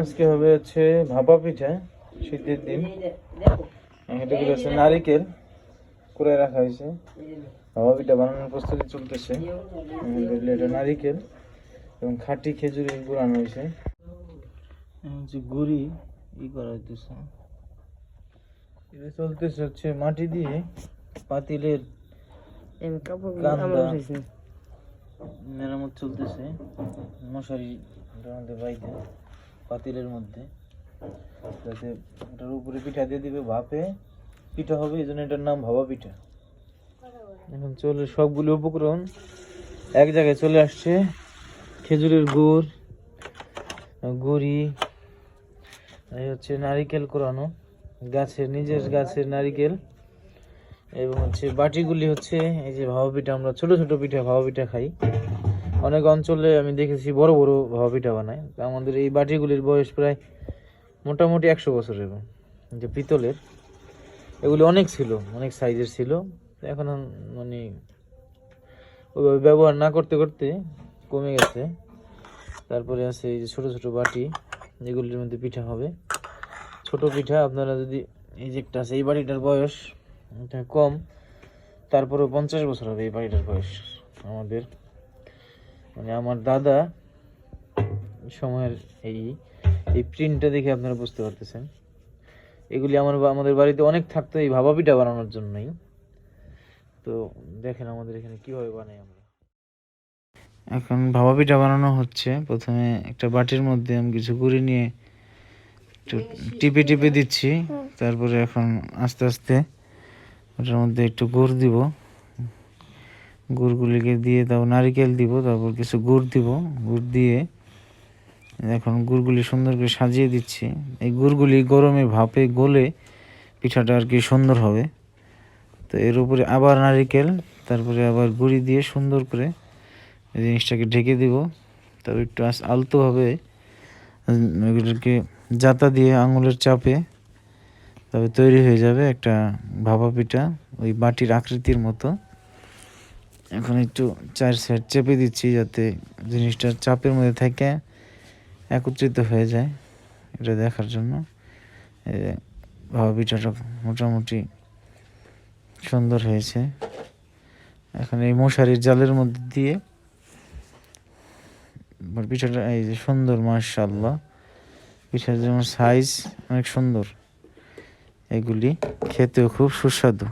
আজকে হবে হচ্ছে ভাপা পিঠা শীতের দিন। এটা করে হচ্ছে? নারিকেল করে রাখা হয়েছে। ভাপা পিঠা বানানোর প্রস্তুতি চলতেছে। এটা নারিকেল এবং খাঁটি খেজুরের গুড়ানো হয়েছে। হচ্ছে গুড়ি ই করা হইতেছে। এটা চলতেছে হচ্ছে মাটি দিয়ে পাতিলের মেরামত চলতেছে। মশারি বাইতে। পাতিলের মধ্যে। যাতে এটার উপরে পিঠা দিয়ে দিবে, ভাপে পিঠা হবে এই জন্য এটার নাম ভাবা পিঠা। এখন চলে সবগুলো উপকরণ। এক জায়গায় চলে আসছে, খেজুরের গুড়, গুড়ি, এই হচ্ছে নারিকেল কোরানো গাছের, নিজের গাছের নারিকেল। এবং হচ্ছে বাটিগুলি হচ্ছে, এই যে ভাবা পিঠা, আমরা ছোট ছোট পিঠা ভাবা পিঠা খাই। অনেক অঞ্চলে আমি দেখেছি বড় বড় ভাবা পিঠা বানায়। আমাদের এই বাটিগুলির বয়স প্রায় মোটামুটি একশো বছরের, যে পিতলের। এগুলি অনেক ছিল, অনেক সাইজের ছিল। এখন মানে ওইভাবে ব্যবহার না করতে করতে কমে গেছে। তারপরে আছে এই যে ছোটো ছোটো বাটি যেগুলির মধ্যে পিঠা হবে। ছোট পিঠা আপনারা যদি, এই যে একটা আছে, এই বাড়িটার বয়স এটা কম, তারপরেও পঞ্চাশ বছর হবে এই বাড়িটার বয়স আমাদের। মানে আমার দাদা সময়ের এই এই প্রিন্টটা দেখে আপনারা বুঝতে পারতেছেন। এগুলি আমার আমাদের বাড়িতে অনেক থাকতো এই ভাবা পিঠা বানানোর জন্যই। তো দেখেন আমাদের এখানে কীভাবে বানাই আমরা। এখন ভাবা পিঠা বানানো হচ্ছে। প্রথমে একটা বাটির মধ্যে আমি কিছু গুঁড়ি নিয়ে একটু টিপে টিপে দিচ্ছি। তারপরে এখন আস্তে আস্তে ওটার মধ্যে একটু গুড় দিব। গুড়গুলিকে দিয়ে তারপর নারিকেল দিব, তারপর কিছু গুড় দিব। গুড় দিয়ে এখন গুড়গুলি সুন্দর করে সাজিয়ে দিচ্ছি। এই গুড়গুলি গরমে ভাপে গলে পিঠাটা আর কি সুন্দর হবে। তো এর উপরে আবার নারিকেল, তারপরে আবার গুড়ি দিয়ে সুন্দর করে এই জিনিসটাকে ঢেকে দিব। তারপর একটু আলতোভাবে এগুলোকে জাতা দিয়ে আঙুলের চাপে তবে তৈরি হয়ে যাবে একটা ভাপা পিঠা, ওই বাটির আকৃতির মতো। এখন একটু চার সাইড চেপে দিচ্ছি যাতে জিনিসটা চাপের মধ্যে থেকে একত্রিত হয়ে যায় এটা দেখার জন্য। ভাপা পিঠাটা মোটামুটি সুন্দর হয়েছে। এখন এই মশারির জালের মধ্যে দিয়ে পিঠাটা, এই যে সুন্দর মার্শাল্লাহ পিঠার যেমন সাইজ অনেক সুন্দর। এগুলি খেতেও খুব সুস্বাদু।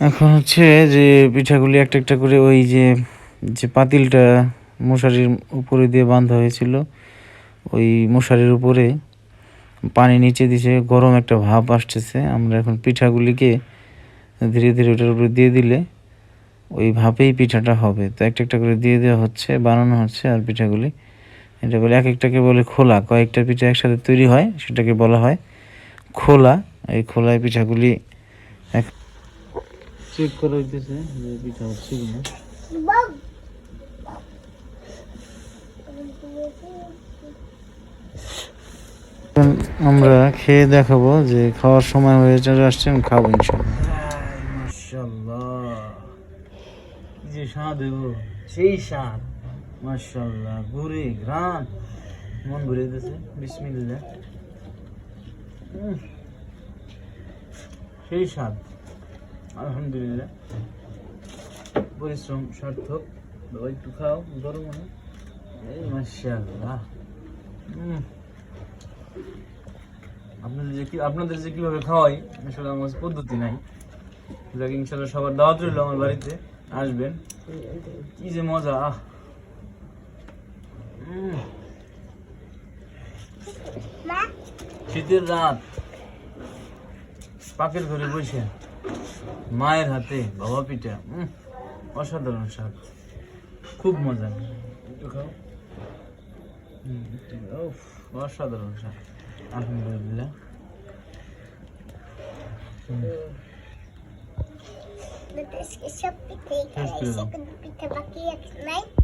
এখন হচ্ছে যে পিঠাগুলি একটা একটা করে ওই যে যে পাতিলটা মশারির উপরে দিয়ে বাঁধা হয়েছিল, ওই মশারির উপরে পানি নিচে দিছে, গরম একটা ভাপ আসতেছে। আমরা এখন পিঠাগুলিকে ধীরে ধীরে ওটার উপরে দিয়ে দিলে ওই ভাপেই পিঠাটা হবে। তো একটা একটা করে দিয়ে দেওয়া হচ্ছে, বানানো হচ্ছে, আর পিঠাগুলি এটা বলে এক একটাকে বলে খোলা। কয়েকটা পিঠা একসাথে তৈরি হয়, সেটাকে বলা হয় খোলা। এই খোলায় পিঠাগুলি এক চেক করা হইতেছে যে পিঠা হচ্ছে কিনা এখন আমরা খেয়ে দেখাবো যে খাওয়ার সময় হয়ে চলে আসছে আমি খাব ইনশাল্লাহ যে স্বাদ গো সেই স্বাদ মাশাল্লাহ ঘুরে ঘ্রাণ মন ভরে দিতেছে বিসমিল্লাহ উম, সেই স্বাদ আলহামদুলিল্লাহ। পরিশ্রম সার্থক। বাবা একটু খাও গরম মনে এই মাশাল্লাহ উম। আপনাদের যে কি আপনাদের যে কীভাবে খাওয়াই আসলে আমার পদ্ধতি নাই। যাকে ইনশাল্লাহ সবার দাওয়াত রইল আমার বাড়িতে। আসবেন। কি যে মজা আহ। শীতের রাত। পাকের ঘরে বসে। মায়ের হাতে বাবা পিঠা অসাধারণ স্বাদ খুব মজা অসাধারণ স্বাদ আলহামদুলিল্লাহ Dat is een pita. Just do. Ik heb een pita bakkie. Nee.